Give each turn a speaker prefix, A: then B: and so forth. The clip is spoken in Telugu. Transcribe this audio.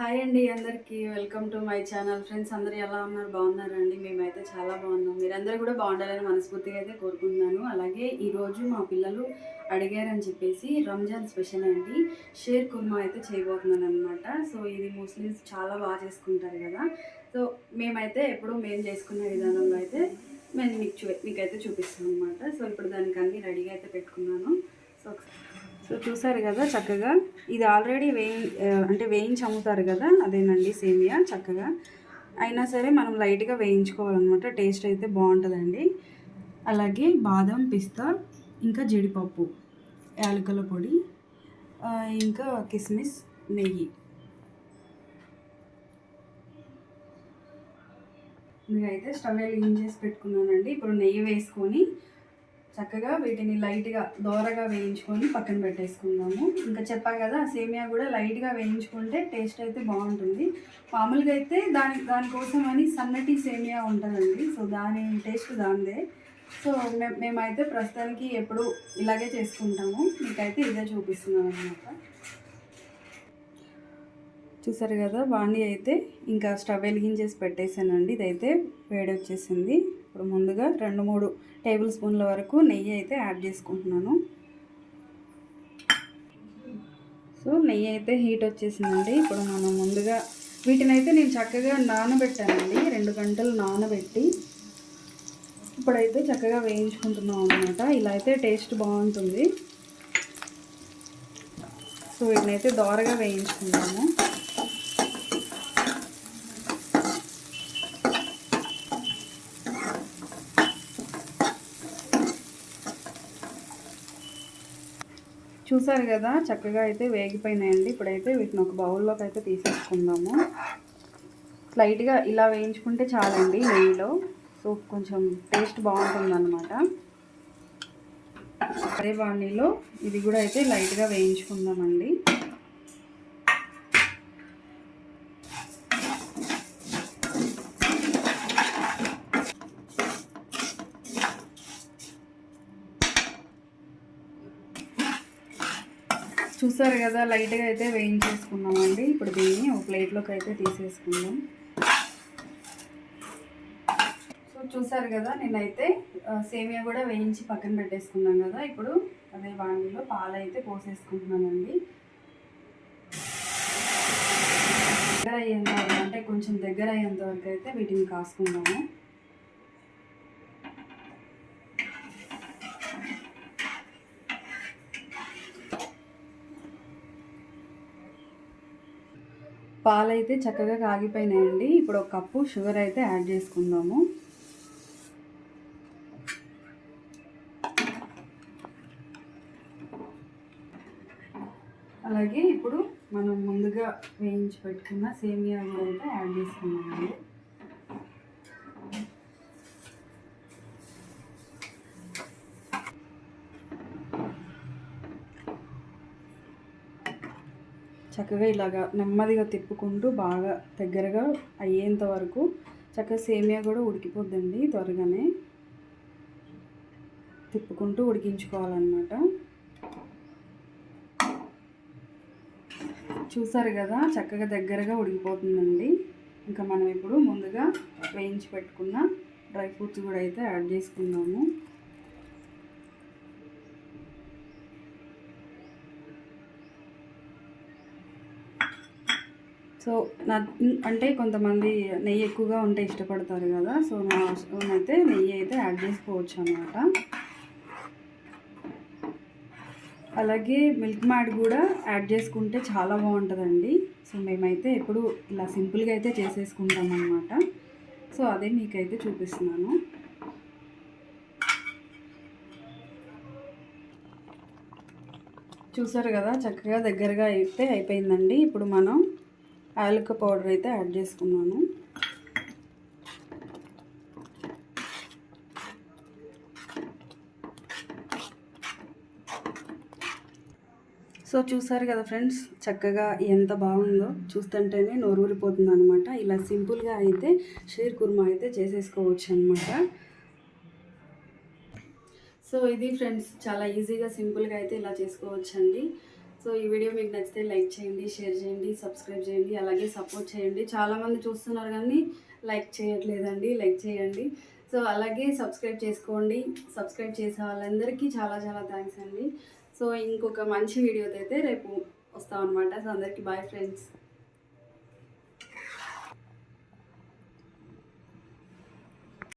A: హాయ్ అండి అందరికీ. Welcome to my channel. Friends అందరు ఎలా ఉన్నారు? బాగున్నారండి? మేమైతే చాలా బాగున్నాం. మీరందరూ కూడా బాగుండాలని మనస్ఫూర్తిగా అయితే కోరుకుంటున్నాను. అలాగే ఈరోజు మా పిల్లలు అడిగారని చెప్పేసి రంజాన్ స్పెషల్ అండి. షేర్ కుర్మా అయితే చేయబోతున్నాను అనమాట సో ఇది ముస్లిమ్స్ చాలా బాగా చేసుకుంటారు కదా. సో మేమైతే ఎప్పుడు మేము చేసుకునే విధానంలో అయితే మేము మీకు చూ మీకైతే చూపిస్తాం అనమాట సో ఇప్పుడు దానికి అన్ని రెడీగా అయితే పెట్టుకున్నాను. సో సో చూసారు కదా చక్కగా. ఇది ఆల్రెడీ వేయి అంటే వేయించి అమ్ముతారు కదా అదేనండి సేమియా చక్కగా. అయినా సరే మనం లైట్గా వేయించుకోవాలన్నమాట టేస్ట్ అయితే బాగుంటుందండి. అలాగే బాదం పిస్తా ఇంకా జీడిపప్పు యాలకుల పొడి ఇంకా కిస్మిస్ నెయ్యి. నేనైతే స్టవ్ వెలిగించేసి పెట్టుకున్నానండి ఇప్పుడు నెయ్యి వేసుకొని చక్కగా వీటిని లైట్గా దోరగా వేయించుకొని పక్కన పెట్టేసుకుందాము. ఇంకా చెప్పా కదా సేమియా కూడా లైట్గా వేయించుకుంటే టేస్ట్ అయితే బాగుంటుంది. మామూలుగా అయితే దాని దానికోసం అని సన్నటి సేమియా ఉంటుందండి. సో దాని టేస్ట్ దాందే సో మే మేమైతే ప్రస్తుతానికి ఎప్పుడు ఇలాగే చేసుకుంటాము. మీకైతే ఇదే చూపిస్తున్నాను అనమాట చూసారు కదా బాండీ అయితే ఇంకా స్టవ్ వెలిగించేసి పెట్టేశానండి. ఇదైతే వేడి వచ్చేసింది ఇప్పుడు ముందుగా రెండు మూడు టేబుల్ స్పూన్ల వరకు నెయ్యి అయితే యాడ్ చేసుకుంటున్నాను. సో నెయ్యి అయితే హీట్ వచ్చేసిందండి. ఇప్పుడు మనం ముందుగా వీటిని అయితే నేను చక్కగా నానబెట్టానండి. రెండు గంటలు నానబెట్టి ఇప్పుడైతే చక్కగా వేయించుకుంటున్నాం అనమాట ఇలా అయితే టేస్ట్ బాగుంటుంది. సో వీటిని అయితే దోరగా వేయించుకుంటాము చూసారు కదా చక్కగా అయితే వేగిపోయినాయండి. ఇప్పుడైతే వీటిని ఒక బౌల్లోకి అయితే తీసేసుకుందాము. లైట్గా ఇలా వేయించుకుంటే చాలండి నెయ్యిలో. సో కొంచెం టేస్ట్ బాగుంటుంది అనమాట అదే వాణిలో ఇది కూడా అయితే లైట్గా వేయించుకుందామండి. చూసారు కదా లైట్గా అయితే వేయించేసుకున్నామండి. ఇప్పుడు దీన్ని ఒక ప్లేట్లోకి అయితే తీసేసుకుందాం. సో చూసారు కదా నేనైతే సేమియా కూడా వేయించి పక్కన పెట్టేసుకున్నాం కదా. ఇప్పుడు అదే వాణిలో పాలు అయితే పోసేసుకుంటున్నానండి. దగ్గర అయ్యేంత వరకు అంటే కొంచెం దగ్గర అయ్యేంత వరకు అయితే వీటిని కాసుకుందాము. పాలైతే చక్కగా కాగిపోయినాయండి. ఇప్పుడు ఒక కప్పు షుగర్ అయితే యాడ్ చేసుకుందాము. అలాగే ఇప్పుడు మనం ముందుగా వేయించి పెట్టుకున్న సేమియా కూడా అయితే యాడ్ చేసుకున్నామండి చక్కగా ఇలాగా నెమ్మదిగా తిప్పుకుంటూ బాగా దగ్గరగా అయ్యేంత వరకు చక్కగా సేమియా కూడా ఉడికిపోద్దండి త్వరగానే. తిప్పుకుంటూ ఉడికించుకోవాలన్నమాట. చూసారు కదా చక్కగా దగ్గరగా ఉడికిపోతుందండి. ఇంకా మనం ఇప్పుడు ముందుగా వేయించి పెట్టుకున్న డ్రై ఫ్రూట్స్ కూడా అయితే యాడ్ చేసుకుందాము. సో నా అంటే కొంతమంది నెయ్యి ఎక్కువగా ఉంటే ఇష్టపడతారు కదా సో నా అయితే నెయ్యి అయితే యాడ్ చేసుకోవచ్చు అనమాట అలాగే మిల్క్ మ్యాడ్ కూడా యాడ్ చేసుకుంటే చాలా బాగుంటుందండి. సో మేమైతే ఎప్పుడు ఇలా సింపుల్గా అయితే చేసేసుకుంటాం అనమాట సో అదే మీకైతే చూపిస్తున్నాను. చూసారు కదా చక్కగా దగ్గరగా అయితే అయిపోయిందండి. ఇప్పుడు మనం యాలక పౌడర్ అయితే యాడ్ చేసుకున్నాను. సో చూసారు కదా ఫ్రెండ్స్ చక్కగా ఎంత బాగుందో. చూస్తుంటేనే నోరూరిపోతుంది అనమాట ఇలా సింపుల్గా అయితే షేర్ కుర్మా అయితే చేసేసుకోవచ్చు అనమాట సో ఇది ఫ్రెండ్స్ చాలా ఈజీగా సింపుల్గా అయితే ఇలా చేసుకోవచ్చండి. సో ఈ వీడియో మీకు నచ్చితే లైక్ చేయండి షేర్ చేయండి సబ్స్క్రైబ్ చేయండి అలాగే సపోర్ట్ చేయండి. చాలామంది చూస్తున్నారు కానీ లైక్ చేయట్లేదండి లైక్ చేయండి. సో అలాగే సబ్స్క్రైబ్ చేసుకోండి. సబ్స్క్రైబ్ చేసే వాళ్ళందరికీ చాలా చాలా థ్యాంక్స్ అండి. సో ఇంకొక మంచి వీడియోతో అయితే రేపు వస్తాం అనమాట సో అందరికీ బాయ్ ఫ్రెండ్స్.